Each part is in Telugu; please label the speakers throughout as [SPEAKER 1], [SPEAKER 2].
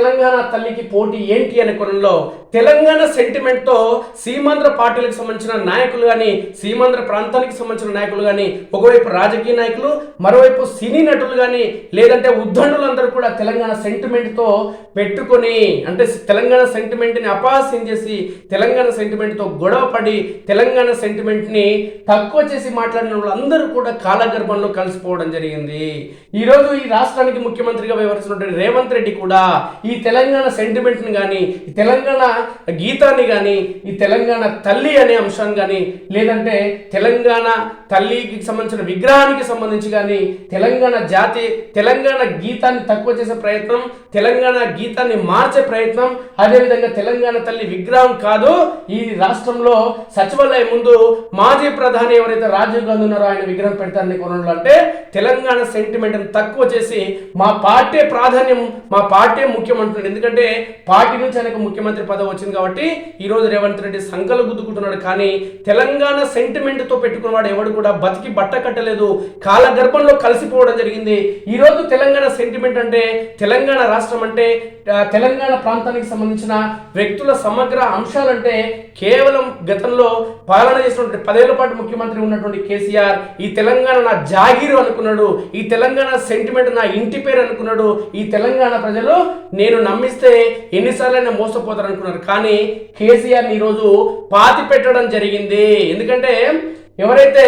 [SPEAKER 1] తెలంగాణ తల్లికి పోటీ ఏంటి అనే కొనంలో తెలంగాణ సెంటిమెంట్తో సీమాంధ్ర పార్టీలకు సంబంధించిన నాయకులు కానీ సీమాంధ్ర ప్రాంతానికి సంబంధించిన నాయకులు కానీ ఒకవైపు రాజకీయ నాయకులు మరోవైపు సినీ నటులు కానీ లేదంటే ఉద్దండులందరూ కూడా తెలంగాణ సెంటిమెంట్తో పెట్టుకొని అంటే తెలంగాణ సెంటిమెంట్ని అపహాస్యం చేసి తెలంగాణ సెంటిమెంట్తో గొడవ పడి తెలంగాణ సెంటిమెంట్ని తక్కువ చేసి మాట్లాడిన వాళ్ళందరూ కూడా కాలగర్భంలో కలిసిపోవడం జరిగింది. ఈరోజు ఈ రాష్ట్రానికి ముఖ్యమంత్రిగా వ్యవహరిస్తున్నటువంటి రేవంత్ రెడ్డి కూడా ఈ తెలంగాణ సెంటిమెంట్ని కానీ తెలంగాణ గీతాన్ని కానీ ఈ తెలంగాణ తల్లి అనే అంశాన్ని కానీ లేదంటే తెలంగాణ తల్లికి సంబంధించిన విగ్రహానికి సంబంధించి కానీ తెలంగాణ జాతి తెలంగాణ గీతాన్ని తక్కువ చేసే ప్రయత్నం తెలంగాణ గీతాన్ని మార్చే ప్రయత్నం అదేవిధంగా తెలంగాణ తల్లి విగ్రహం కాదు ఈ రాష్ట్రంలో సచివాలయం ముందు మాజీ ప్రధాని ఎవరైతే రాజీవ్ గాంధీ ఉన్నారో ఆయన విగ్రహం పెడతారని కొనలు అంటే తెలంగాణ సెంటిమెంట్ని తక్కువ చేసి మా పార్టీ ప్రాధాన్యం మా పార్టీ ముఖ్యమంత్రి ఎందుకంటే పార్టీ నుంచి ఆయనకు ముఖ్యమంత్రి పదవి వచ్చింది కాబట్టి ఈ రోజు రేవంత్ రెడ్డి సంకలు గుద్దుకుంటున్నాడు. కానీ తెలంగాణ సెంటిమెంట్తో పెట్టుకున్నవాడు ఎవడు కూడా బతికి బట్ట కట్టలేదు. కాలగర్భంలో కలిసిపోవడం జరిగింది. ఈ రోజు తెలంగాణ సెంటిమెంట్ అంటే తెలంగాణ రాష్ట్రం అంటే తెలంగాణ ప్రాంతానికి సంబంధించిన వ్యక్తుల సమగ్ర అంశాలంటే కేవలం గతంలో పాలన చేసినటువంటి పదేళ్ళ పాటు ముఖ్యమంత్రి ఉన్నటువంటి కేసీఆర్ ఈ తెలంగాణ నా జాగీరు అనుకున్నాడు. ఈ తెలంగాణ సెంటిమెంట్ నా ఇంటి పేరు అనుకున్నాడు. ఈ తెలంగాణ ప్రజలు నేను నమ్మిస్తే ఎన్నిసార్లైనా మోసపోతారు అనుకున్నారు కానీ కేసీఆర్ ఈరోజు పాతి పెట్టడం జరిగింది. ఎందుకంటే ఎవరైతే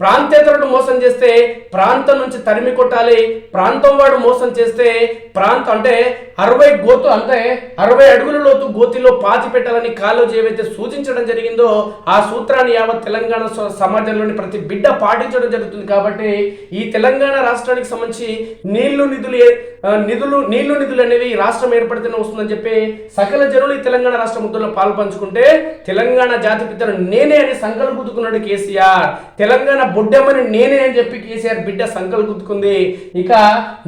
[SPEAKER 1] ప్రాంతేతరుడు మోసం చేస్తే ప్రాంతం నుంచి తరిమి కొట్టాలి ప్రాంతం వాడు మోసం చేస్తే ప్రాంతం అంటే అరవై గోతు అంటే అరవై అడుగుల లోతు గోతిలో పాతి పెట్టాలని కాలోజీ ఏవైతే సూచించడం జరిగిందో ఆ సూత్రాన్ని యావత్ తెలంగాణ సమాజంలోని ప్రతి బిడ్డ పాటించడం జరుగుతుంది కాబట్టి ఈ తెలంగాణ రాష్ట్రానికి సంబంధించి నీళ్ళు నిధులు నిధులు నీళ్ళు నిధులు అనేవి రాష్ట్రం ఏర్పడితేనే వస్తుందని చెప్పి సకల జనులు ఈ తెలంగాణ రాష్ట్ర ముద్రలో పాలు పంచుకుంటే తెలంగాణ జాతి పితను నేనే అని సంకలు గుద్దుకున్నాడు కేసీఆర్. తెలంగాణ బొడ్డమ్మని నేనే అని చెప్పి కేసీఆర్ బిడ్డ సంకలు గుద్దుకుంది. ఇక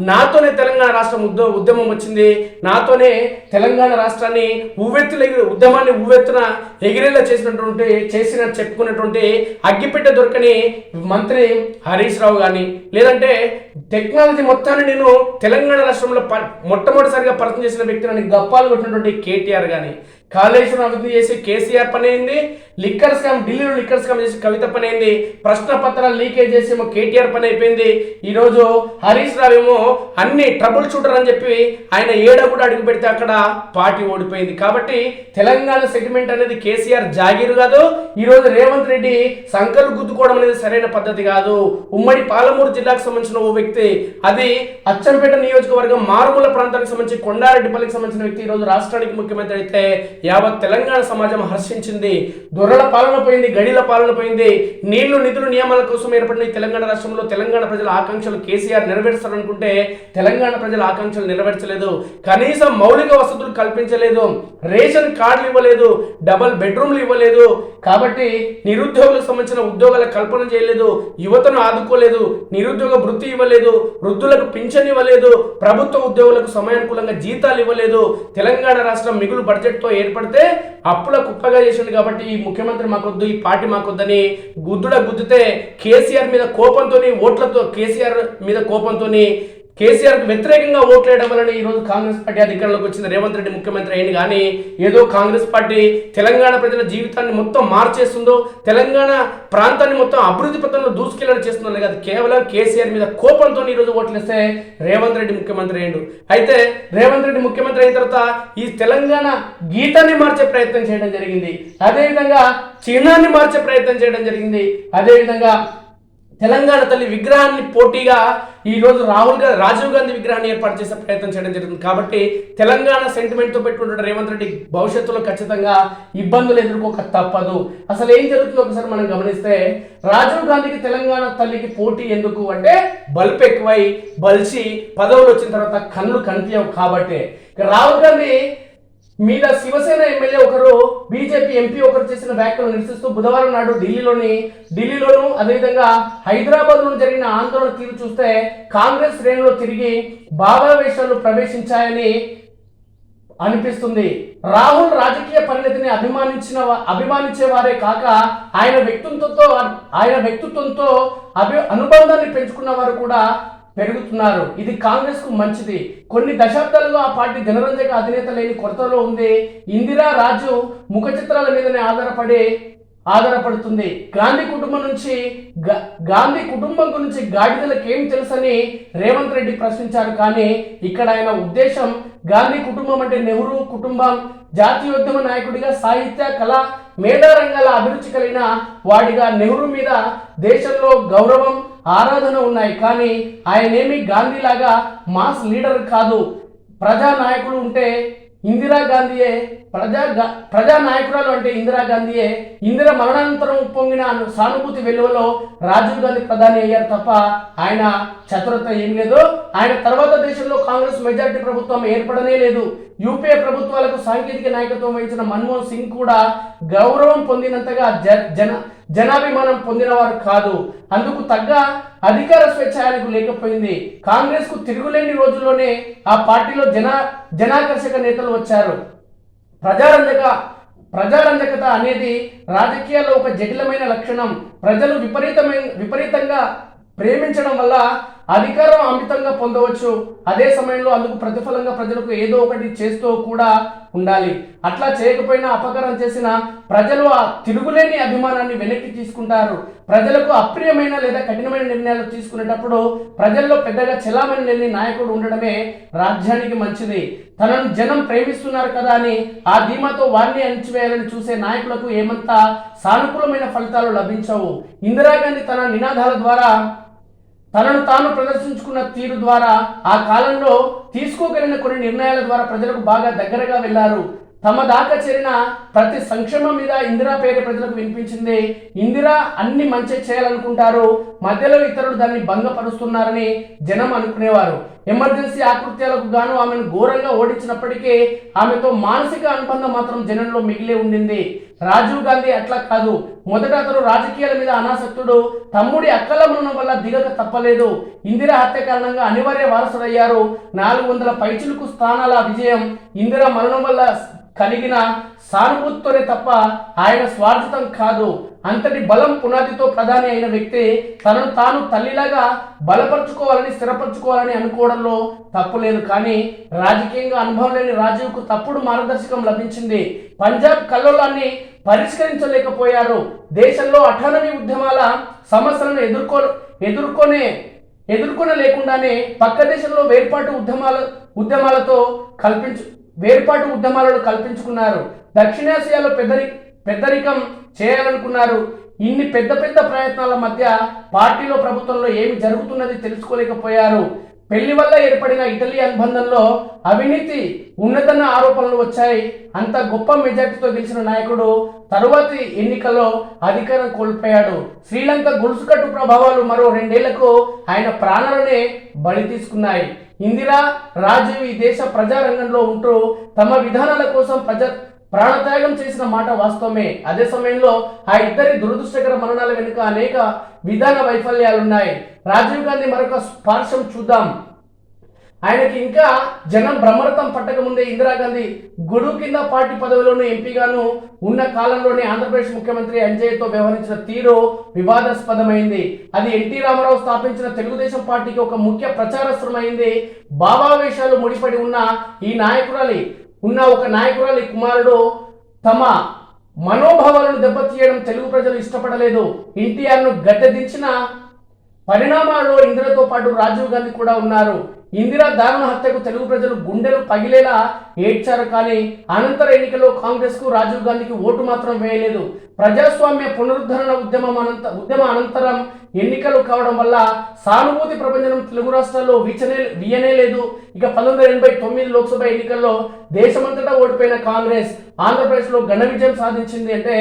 [SPEAKER 1] నాతోనే తెలంగాణ రాష్ట్రం ఉద్యమం ఉద్యమం వచ్చింది. నాతోనే తెలంగాణ రాష్ట్రాన్ని ఉవ్వెత్తులు ఎగిరి ఉద్యమాన్ని ఉవ్వెత్తున ఎగిరేలా చేసినటువంటి చేసిన చెప్పుకున్నటువంటి అగ్గిపెట్టె దొరకని మంత్రి హరీష్ రావు కానీ లేదంటే టెక్నాలజీ మొత్తాన్ని నేను తెలంగాణ రాష్ట్రంలో ప- మొట్టమొదటిసారిగా పరిచయం చేసిన వ్యక్తిని గప్పాలు కొట్టినటువంటి కేటీఆర్ కానీ కాళేశ్వరం అభివృద్ధి చేసి కేసీఆర్ పని అయింది. లిక్కర్ స్కామ్ ఢిల్లీలో లిక్కర్ స్కామ్ చేసి కవిత పని అయింది. ప్రశ్న పత్రాలు లీకేజ్ చేసి ఏమో కేటీఆర్ పని అయిపోయింది. ఈరోజు హరీష్ రావు ఏమో అన్ని ట్రబుల్ షూటర్ అని చెప్పి ఆయన ఏడ కూడా అడుగు పెడితే అక్కడ పార్టీ ఓడిపోయింది. కాబట్టి తెలంగాణ సెగ్మెంట్ అనేది కేసీఆర్ జాగీరు కాదు. ఈరోజు రేవంత్ రెడ్డి సంకలు గుద్దుకోవడం అనేది సరైన పద్ధతి కాదు. ఉమ్మడి పాలమూరు జిల్లాకు సంబంధించిన ఓ వ్యక్తి అది అచ్చంపేట నియోజకవర్గం మారుమూల ప్రాంతానికి సంబంధించి కొండారెడ్డిపల్లికి సంబంధించిన వ్యక్తి ఈరోజు రాష్ట్రానికి ముఖ్యమంత్రి అయితే యావత్ తెలంగాణ సమాజం హర్షించింది. దొరల పాలన పోయింది గడిల పాలన పోయింది. నీళ్ళు నిధులు నియమాల కోసం ఏర్పడిన తెలంగాణ రాష్ట్రంలో తెలంగాణ ప్రజల ఆకాంక్షలు కేసీఆర్ నెరవేర్చాలనుకుంటే తెలంగాణ ప్రజల ఆకాంక్షలు నెరవేర్చలేదు. కనీసం మౌలిక వసతులు కల్పించలేదు. రేషన్ కార్డులు ఇవ్వలేదు. డబల్ బెడ్రూమ్లు ఇవ్వలేదు. కాబట్టి నిరుద్యోగులకు సంబంధించిన ఉద్యోగాల కల్పన చేయలేదు. యువతను ఆదుకోలేదు. నిరుద్యోగ వృత్తి ఇవ్వలేదు. వృద్ధులకు పింఛన్ ఇవ్వలేదు. ప్రభుత్వ ఉద్యోగులకు సమయానుకూలంగా జీతాలు ఇవ్వలేదు. తెలంగాణ రాష్ట్రం మిగులు బడ్జెట్తో ఏర్పడితే అప్పుల కుప్పగా చేసింది కాబట్టి ఈ ముఖ్యమంత్రి మాకొద్దు ఈ పార్టీ మాకొద్దని గుద్దుడ గుద్దితే కేసీఆర్ మీద కోపంతోని ఓట్లతో కేసీఆర్ మీద కోపంతోని కేసీఆర్కు వ్యతిరేకంగా ఓట్లేయడం వలన ఈ రోజు కాంగ్రెస్ పార్టీ అధికారంలోకి వచ్చింది. రేవంత్ రెడ్డి ముఖ్యమంత్రి అయింది కానీ ఏదో కాంగ్రెస్ పార్టీ తెలంగాణ ప్రజల జీవితాన్ని మొత్తం మార్చేస్తుందో తెలంగాణ ప్రాంతాన్ని మొత్తం అభివృద్ధి పథంలో దూసుకెళ్ళడం చేస్తుందని కాదు. కేవలం కేసీఆర్ మీద కోపంతో ఈ రోజు రేవంత్ రెడ్డి ముఖ్యమంత్రి అయ్యిండు. అయితే రేవంత్ రెడ్డి ముఖ్యమంత్రి అయిన తర్వాత ఈ తెలంగాణ గీతాన్ని మార్చే ప్రయత్నం చేయడం జరిగింది. అదేవిధంగా చిహ్నాన్ని మార్చే ప్రయత్నం చేయడం జరిగింది. అదేవిధంగా తెలంగాణ తల్లి విగ్రహాన్ని పోటీగా ఈ రోజు రాహుల్ గాంధీ రాజీవ్ గాంధీ విగ్రహాన్ని ఏర్పాటు చేసే ప్రయత్నం చేయడం జరుగుతుంది. కాబట్టి తెలంగాణ సెంటిమెంట్తో పెట్టుకుంటున్న రేవంత్ రెడ్డి భవిష్యత్తులో ఖచ్చితంగా ఇబ్బందులు ఎదుర్కోక తప్పదు. అసలు ఏం జరుగుతుందో ఒకసారి మనం గమనిస్తే రాజీవ్ గాంధీకి తెలంగాణ తల్లికి పోటీ ఎందుకు అంటే బల్పు ఎక్కువై బలిసి పదవులు వచ్చిన తర్వాత కళ్ళు కనిపించవు కాబట్టి. రాహుల్ గాంధీ మీద శివసేన ఎమ్మెల్యే ఒకరు బీజేపీ ఎంపీ ఒకరు చేసిన వ్యాఖ్యలు నిరసిస్తూ బుధవారం నాడు ఢిల్లీలోని ఢిల్లీలోను అదేవిధంగా హైదరాబాద్లో జరిగిన ఆందోళన తీరు చూస్తే కాంగ్రెస్ శ్రేణిలో తిరిగి భావావేశాలు ప్రవేశించాయని అనిపిస్తుంది. రాహుల్ రాజకీయ పరిణతిని అభిమానించిన అభిమానించే వారే కాక ఆయన వ్యక్తిత్వంతో ఆయన వ్యక్తిత్వంతో అభి అనుబంధాన్ని పెంచుకున్న వారు కూడా పెరుగుతున్నారు. ఇది కాంగ్రెస్కు మంచిది. కొన్ని దశాబ్దాలుగా ఆ పార్టీ జనరంజక అధినేత లేని కొరతలో ఉంది ఇందిరా రాజు ముఖ చిత్రాల మీదనే ఆధారపడి ఆధారపడుతుంది. గాంధీ కుటుంబం నుంచి గా- గాంధీ కుటుంబం గురించి గాడిదలకు ఏం తెలుసని రేవంత్ రెడ్డి ప్రశ్నించారు. కానీ ఇక్కడ ఆయన ఉద్దేశం గాంధీ కుటుంబం అంటే నెహ్రూ కుటుంబం జాతీయోద్యమ నాయకుడిగా సాహిత్య కళ మేధా రంగాల అభిరుచి కలిగిన వాడిగా నెహ్రూ మీద దేశంలో గౌరవం ఆరాధన ఉన్నాయి. కానీ ఆయనేమి గాంధీలాగా మాస్ లీడర్ కాదు. ప్రజా నాయకుడు ఉంటే ఇందిరాగాంధీయే ప్రజా గా- ప్రజా నాయకురాలు అంటే ఇందిరాగాంధీయే ఇందిర మరణానంతరం ఉప్పొంగిన సానుభూతి వెలువలో రాజీవ్ గాంధీ ప్రధాని అయ్యారు తప్ప ఆయన చతురత ఏం లేదు. ఆయన తర్వాత దేశంలో కాంగ్రెస్ మెజారిటీ ప్రభుత్వం ఏర్పడనే లేదు. యూపీఏ ప్రభుత్వాలకు సాంకేతిక నాయకత్వం వహించిన మన్మోహన్ సింగ్ కూడా గౌరవం పొందినంతగా జ జన జనాభిమానం పొందినవారు కాదు. అందుకు తగ్గ అధికార స్వేచ్ఛ ఆయనకు లేకపోయింది. కాంగ్రెస్కు తిరుగులేని రోజుల్లోనే ఆ పార్టీలో జన జనాకర్షక నేతలు వచ్చారు. ప్రజారంజక ప్రజారంజకత అనేది రాజకీయాల్లో ఒక జటిలమైన లక్షణం. ప్రజలు విపరీతమైన విపరీతంగా ప్రేమించడం వల్ల అధికారం అమితంగా పొందవచ్చు. అదే సమయంలో అందుకు ప్రతిఫలంగా ప్రజలకు ఏదో ఒకటి చేస్తూ కూడా ఉండాలి. అట్లా చేయకపోయినా అపకారం చేసిన ప్రజలు ఆ తిరుగులేని అభిమానాన్ని వెనక్కి తీసుకుంటారు. ప్రజలకు అప్రియమైన లేదా కఠినమైన నిర్ణయాలు తీసుకునేటప్పుడు ప్రజల్లో పెద్దగా చెలామణి లేని నాయకుడు ఉండడమే రాజ్యానికి మంచిది. తనను జనం ప్రేమిస్తున్నారు కదా అని ఆ ధీమాతో వారిని అణిచివేయాలని చూసే నాయకులకు ఏమంతా సానుకూలమైన ఫలితాలు లభించవు. ఇందిరాగాంధీ తన నినాదాల ద్వారా తనను తాను ప్రదర్శించుకున్న తీరు ద్వారా ఆ కాలంలో తీసుకోగలిగిన కొన్ని నిర్ణయాల ద్వారా ప్రజలకు బాగా దగ్గరగా వెళ్ళారు. తమ దాకా చేరిన ప్రతి సంక్షేమం మీద ఇందిరా పేరు ప్రజలకు వినిపించింది. ఇందిరా అన్ని మంచి చేయాలనుకుంటారు. మధ్యలో ఇతరులు దాన్ని భంగపరుస్తున్నారని జనం అనుకునేవారు. ఎమర్జెన్సీ ఆకృత్యాలకు గాను ఆమెను ఘోరంగా ఓడించినప్పటికీ ఆమెతో మానసిక అనుబంధం మాత్రం జనంలో మిగిలే ఉండింది. రాజీవ్ గాంధీ అట్లా కాదు. మొదట అతను రాజకీయాల మీద అనాసక్తుడు. తమ్ముడి అక్కల మరణం వల్ల దిగక తప్పలేదు. ఇందిరా హత్య కారణంగా అనివార్య వారసుడయ్యారు. నాలుగు వందల పైచులకు స్థానాల విజయం. ఇందిరా మరణం వల్ల కలిగిన సానుభూతితోనే తప్ప ఆయన స్వార్థతం కాదు. అంతటి బలం పునాదితో ప్రధాని అయిన వ్యక్తి తనను తాను తల్లిలాగా బలపరుచుకోవాలని స్థిరపరచుకోవాలని అనుకోవడంలో తప్పు లేదు. కానీ రాజకీయంగా అనుభవం లేని రాజీవ్కు తప్పుడు మార్గదర్శకం లభించింది. పంజాబ్ కల్లోలాన్ని పరిష్కరించలేకపోయారు. దేశంలో అఠానమీ ఉద్యమాల సమస్యలను ఎదుర్కో ఎదుర్కొనే ఎదుర్కొన లేకుండానే పక్క దేశంలో వేర్పాటు ఉద్యమాల ఉద్యమాలతో కల్పించు వేర్పాటు ఉద్యమాలను కల్పించుకున్నారు. దక్షిణాసియాలో పెద్దరి పెద్దరికం చేయాలనుకున్నారు. ఇన్ని పెద్ద పెద్ద ప్రయత్నాల మధ్య పార్టీలో ప్రభుత్వంలో ఏమి జరుగుతున్నది తెలుసుకోలేకపోయారు. పెళ్ళి వల్ల ఏర్పడిన ఇటలీ అనుబంధంలో అవినీతి ఉన్నతన్న ఆరోపణలు వచ్చాయి. అంత గొప్ప మెజార్టీతో గెలిచిన నాయకుడు తరువాతి ఎన్నికల్లో అధికారం కోల్పోయాడు. శ్రీలంక గొలుసుకట్టు ప్రభావాలు మరో రెండేళ్ళకు ఆయన ప్రాణాలనే బలి తీసుకున్నాయి. ఇందిరా రాజీవ్ ఈ దేశ ప్రజారంగంలో ఉంటూ తమ విధానాల కోసం ప్రజా ప్రాణత్యాగం చేసిన మాట వాస్తవమే. అదే సమయంలో ఆ ఇద్దరి దురదృష్టకర మరణాల వెనుక అనేక విధాన వైఫల్యాలున్నాయి. రాజీవ్ గాంధీ మరొక పార్శ్వం చూద్దాం. ఆయనకి ఇంకా జనం బ్రహ్మరథం పట్టక ముందే ఇందిరాగాంధీ గొడుగు కింద పార్టీ పదవిలోనూ ఎంపీగాను ఉన్న కాలంలోనే ఆంధ్రప్రదేశ్ ముఖ్యమంత్రి అంజయ్యతో వ్యవహరించిన తీరు వివాదాస్పదమైంది. అది ఎన్టీ రామారావు స్థాపించిన తెలుగుదేశం పార్టీకి ఒక ముఖ్య ప్రచారస్త్రమైంది భావావేశాలు ముడిపడి ఉన్న ఈ నాయకురాలి ఉన్న ఒక నాయకురాలి కుమారుడు తమ మనోభావాలను దెబ్బతీయడం తెలుగు ప్రజలు ఇష్టపడలేదు. ఎన్టీఆర్ను గడ్డదించిన పరిణామాల్లో ఇందిరతో పాటు రాజీవ్ గాంధీ కూడా ఉన్నారు. ఇందిరా దారుణ హత్యకు తెలుగు ప్రజలు గుండెలు పగిలేలా ఏడ్చారు కానీ అనంతర ఎన్నికల్లో కాంగ్రెస్కు రాజీవ్ గాంధీకి ఓటు మాత్రం వేయలేదు. ప్రజాస్వామ్య పునరుద్ధరణ ఉద్యమం అనంత ఉద్యమ అనంతరం ఎన్నికలు కావడం వల్ల సానుభూతి ప్రపంచం తెలుగు రాష్ట్రాల్లో వీచనే వీయనే లేదు. ఇక పంతొమ్మిది వందల ఎనభై తొమ్మిది లోక్సభ ఎన్నికల్లో దేశమంతటా ఓడిపోయిన కాంగ్రెస్ ఆంధ్రప్రదేశ్లో ఘన విజయం సాధించింది అంటే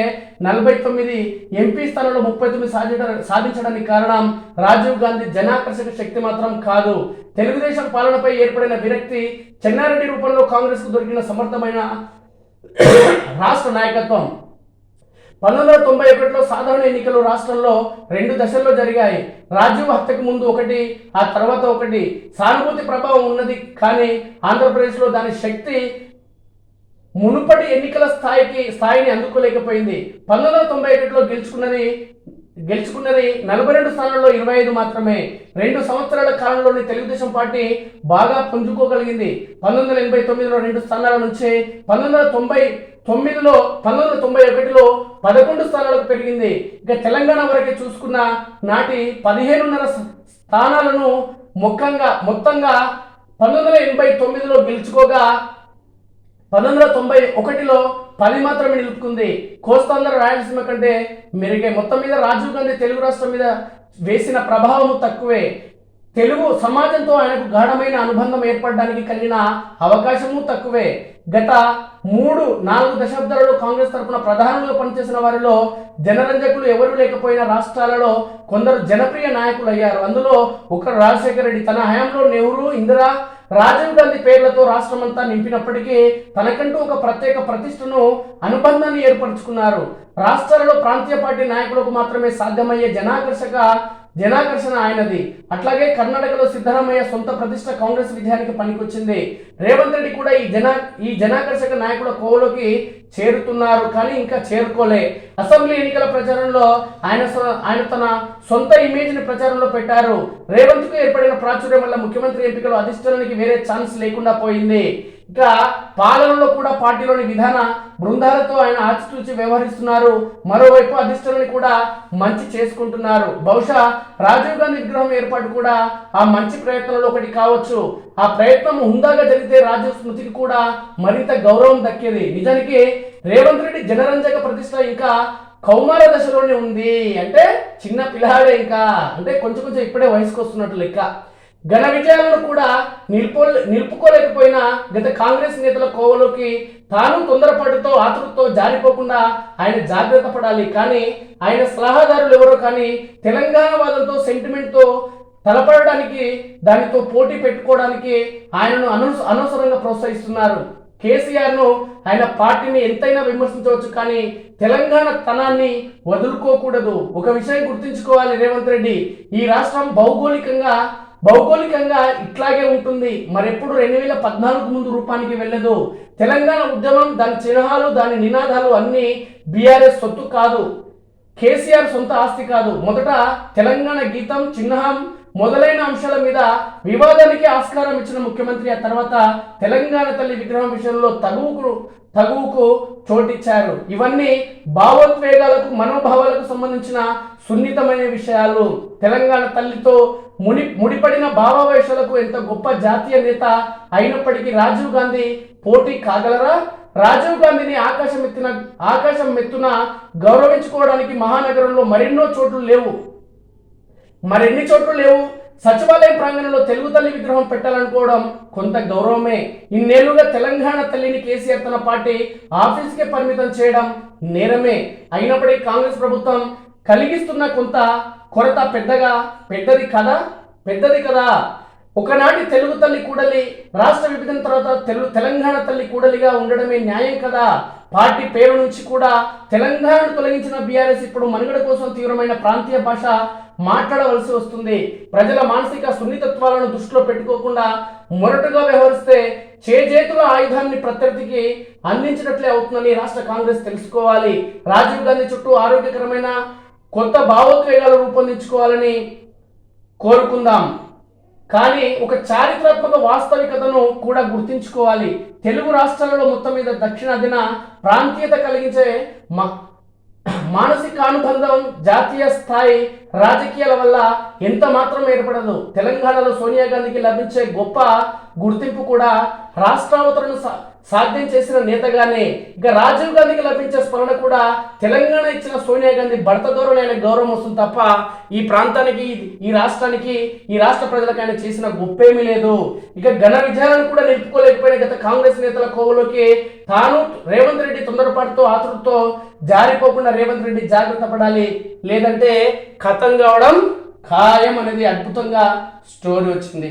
[SPEAKER 1] నలభై తొమ్మిది ఎంపీ స్థానంలో ముప్పై తొమ్మిది సాధించ సాధించడానికి కారణం రాజీవ్ గాంధీ జనాకర్షక శక్తి మాత్రం కాదు. తెలుగుదేశం పాలనపై ఏర్పడిన విరక్తి చెన్నారెడ్డి రూపంలో కాంగ్రెస్కు దొరికిన సమర్థమైన రాష్ట్ర నాయకత్వం. పంతొమ్మిది వందల తొంభై ఒకటిలో సాధారణ ఎన్నికలు రాష్ట్రంలో రెండు దశల్లో జరిగాయి. రాజీవ్ హత్యకు ముందు ఒకటి ఆ తర్వాత ఒకటి. సానుభూతి ప్రభావం ఉన్నది కానీ ఆంధ్రప్రదేశ్లో దాని శక్తి మునుపటి ఎన్నికల స్థాయికి స్థాయిని అందుకోలేకపోయింది. పంతొమ్మిది వందల తొంభై ఒకటిలో గెలుచుకున్నది గెలుచుకున్నది నలభై రెండు స్థానాల్లో ఇరవై ఐదు మాత్రమే. రెండు సంవత్సరాల కాలంలోని తెలుగుదేశం పార్టీ బాగా పుంజుకోగలిగింది. పంతొమ్మిది వందల ఎనభై తొమ్మిదిలో రెండు స్థానాల నుంచి పంతొమ్మిది వందల తొంభై తొమ్మిదిలో పంతొమ్మిది వందల తొంభై ఒకటిలో పదకొండు స్థానాలకు పెరిగింది. ఇక తెలంగాణ వరకే చూసుకున్న నాటి పదిహేనున్నర స్థానాలను ముఖంగా మొత్తంగా పంతొమ్మిది వందల ఎనభై తొమ్మిదిలో గెలుచుకోగా పంతొమ్మిది వందల తొంభై ఒకటిలో పది మాత్రమే నిలుపుకుంది. కోస్తాంధ్ర రాయలసీమ కంటే మెరుగే మొత్తం మీద రాజీవ్ గాంధీ తెలుగు రాష్ట్రం మీద వేసిన ప్రభావం తక్కువే. తెలుగు సమాజంతో ఆయనకు గాఢమైన అనుబంధం ఏర్పడడానికి కలిగిన అవకాశము తక్కువే. గత మూడు నాలుగు దశాబ్దాలలో కాంగ్రెస్ తరఫున ప్రధానంగా పనిచేసిన వారిలో జనరంజకులు ఎవరు లేకపోయినా రాష్ట్రాలలో కొందరు జనప్రియ నాయకులు అయ్యారు అందులో ఒకరు రాజశేఖర రెడ్డి. తన హయాంలో నెహ్రూ ఇందిరా రాజీవ్ గాంధీ పేర్లతో రాష్ట్రమంతా నింపినప్పటికీ తనకంటూ ఒక ప్రత్యేక ప్రతిష్టను అనుబంధాన్ని ఏర్పరచుకున్నారు. రాష్ట్రాలలో ప్రాంతీయ పార్టీ నాయకులకు మాత్రమే సాధ్యమయ్యే జనాకర్షక జనాకర్షణ ఆయనది. అట్లాగే కర్ణాటకలో సిద్ధరామయ్య సొంత ప్రతిష్ట కాంగ్రెస్ విజయానికి పనికొచ్చింది. రేవంత్ రెడ్డి కూడా ఈ జన ఈ జనాకర్షక నాయకుల కోవలోకి చేరుతున్నారు కానీ ఇంకా చేరుకోలే. అసెంబ్లీ ఎన్నికల ప్రచారంలో ఆయన సొ- ఆయన తన సొంత ఇమేజ్ని ప్రచారంలో పెట్టారు. రేవంత్కు ఏర్పడిన ప్రాచుర్యం వల్ల ముఖ్యమంత్రి ఎంపికలో అధిష్టానానికి వేరే ఛాన్స్ లేకుండా పోయింది. ఇక పాలనలో కూడా పార్టీలోని విధాన బృందాలతో ఆయన ఆచితూచి వ్యవహరిస్తున్నారు. మరోవైపు అధిష్టానాన్ని కూడా మంచి చేసుకుంటున్నారు. బహుశా రాజీవ్ గాంధీ విగ్రహం ఏర్పాటు కూడా ఆ మంచి ప్రయత్నంలో ఒకటి కావచ్చు. ఆ ప్రయత్నం హుందాగా జరిగితే రాజీవ్ స్మృతికి కూడా మరింత గౌరవం దక్కేది. నిజానికి రేవంత్ రెడ్డి జనరంజక ప్రతిష్ట ఇంకా కౌమార దశలోనే ఉంది. అంటే చిన్న పిల్లాడే ఇంకా. అంటే కొంచెం కొంచెం ఇప్పుడే వయసుకు వస్తున్నట్టు లెక్క. ఘన విజయాలను కూడా నిలుపు నిలుపుకోలేకపోయినా గత కాంగ్రెస్ నేతల కోవలోకి తాను తొందరపాటుతో ఆతృతతో జారిపోకుండా ఆయన జాగ్రత్త పడాలి. కానీ ఆయన సలహాదారులు ఎవరో కానీ తెలంగాణ వాదంతో సెంటిమెంట్తో తలపడడానికి దానితో పోటీ పెట్టుకోవడానికి ఆయనను అను అనవసరంగా ప్రోత్సహిస్తున్నారు. కేసీఆర్ను ఆయన పార్టీని ఎంతైనా విమర్శించవచ్చు కానీ తెలంగాణ తనాన్ని వదులుకోకూడదు. ఒక విషయం గుర్తుంచుకోవాలి రేవంత్ రెడ్డి. ఈ రాష్ట్రం భౌగోళికంగా భౌగోళికంగా ఇట్లాగే ఉంటుంది. మరెప్పుడు రెండు వేల పద్నాలుగు ముందు రూపానికి వెళ్ళదు. తెలంగాణ ఉద్యమం దాని చిహ్నాలు దాని నినాదాలు అన్నీ బీఆర్ఎస్ సొత్తు కాదు. కేసీఆర్ సొంత ఆస్తి కాదు. మొదట తెలంగాణ గీతం చిహ్నం మొదలైన అంశాల మీద వివాదానికి ఆస్కారం ఇచ్చిన ముఖ్యమంత్రి ఆ తర్వాత తెలంగాణ తల్లి విగ్రహం విషయంలో తగువుకు తగువుకు చోటిచ్చారు. ఇవన్నీ భావోద్వేగాలకు మనోభావాలకు సంబంధించిన సున్నితమైన విషయాలు. తెలంగాణ తల్లితో ముడి ముడిపడిన భావావేశాలకు ఎంత గొప్ప జాతీయ నేత అయినప్పటికీ రాజీవ్ గాంధీ పోటీ కాగలరా? రాజీవ్ గాంధీని ఆకాశం ఎత్తిన ఆకాశం మెత్తున గౌరవించుకోవడానికి మహానగరంలో మరెన్నో చోట్లు లేవు. మరెన్ని చోట్లు లేవు? సచివాలయం ప్రాంగణంలో తెలుగు తల్లి విగ్రహం పెట్టాలనుకోవడం కొంత గౌరవమే. ఇన్నేళ్ళుగా తెలంగాణ తల్లిని కేసీఆర్ తన పార్టీ ఆఫీస్కే పరిమితం చేయడం నేరమే. అయినప్పటికీ కాంగ్రెస్ ప్రభుత్వం కలిగిస్తున్న కొంత కొరత పెద్దగా పెద్దది కదా? పెద్దది కదా. ఒకనాటి తెలుగు తల్లి కూడలి రాష్ట్ర విభజన తర్వాత తెలుగు తెలంగాణ తల్లి కూడలిగా ఉండడమే న్యాయం కదా? పార్టీ పేరు నుంచి కూడా తెలంగాణను తొలగించిన బీఆర్ఎస్ ఇప్పుడు మనుగడ కోసం తీవ్రమైన ప్రాంతీయ భాష మాట్లాడవలసి వస్తుంది. ప్రజల మానసిక సున్నితత్వాలను దృష్టిలో పెట్టుకోకుండా మొరటుగా వ్యవహరిస్తే చేజేతుల ఆయుధాన్ని ప్రత్యర్థికి అందించినట్లే అవుతుందని రాష్ట్ర కాంగ్రెస్ తెలుసుకోవాలి. రాజీవ్ గాంధీ చుట్టూ ఆరోగ్యకరమైన కొత్త భావోద్వేగాలు రూపొందించుకోవాలని కోరుకుందాం. కానీ ఒక చారిత్రాత్మక వాస్తవికతను కూడా గుర్తించుకోవాలి. తెలుగు రాష్ట్రాలలో మొత్తం మీద దక్షిణాదిన ప్రాంతీయత కలిగించే మానసిక అనుబంధం జాతీయ స్థాయి రాజకీయాల వల్ల ఎంత మాత్రం ఏర్పడదు. తెలంగాణలో సోనియా గాంధీకి లభించే గొప్ప గుర్తింపు కూడా రాష్ట్రావతరణ సాధ్యం చేసిన నేతగానే ఇక రాజీవ్ గాంధీకి లభించే స్మరణ కూడా తెలంగాణ ఇచ్చిన సోనియా గాంధీ భర్త ధోరణి ఆయన గౌరవం వస్తుంది తప్ప ఈ ప్రాంతానికి ఈ రాష్ట్రానికి ఈ రాష్ట్ర ప్రజలకు ఆయన చేసిన గొప్పేమీ లేదు. ఇక ఘన విజయాలను కూడా నిలుపుకోలేకపోయిన గత కాంగ్రెస్ నేతల కోవలోకి తాను రేవంత్ రెడ్డి తొందరపాటుతో ఆతృతతో జారిపోకుండా రేవంత్ రెడ్డి జాగ్రత్త పడాలి. లేదంటే ఖతం కావడం ఖాయం అనేది అద్భుతంగా స్టోరీ వచ్చింది.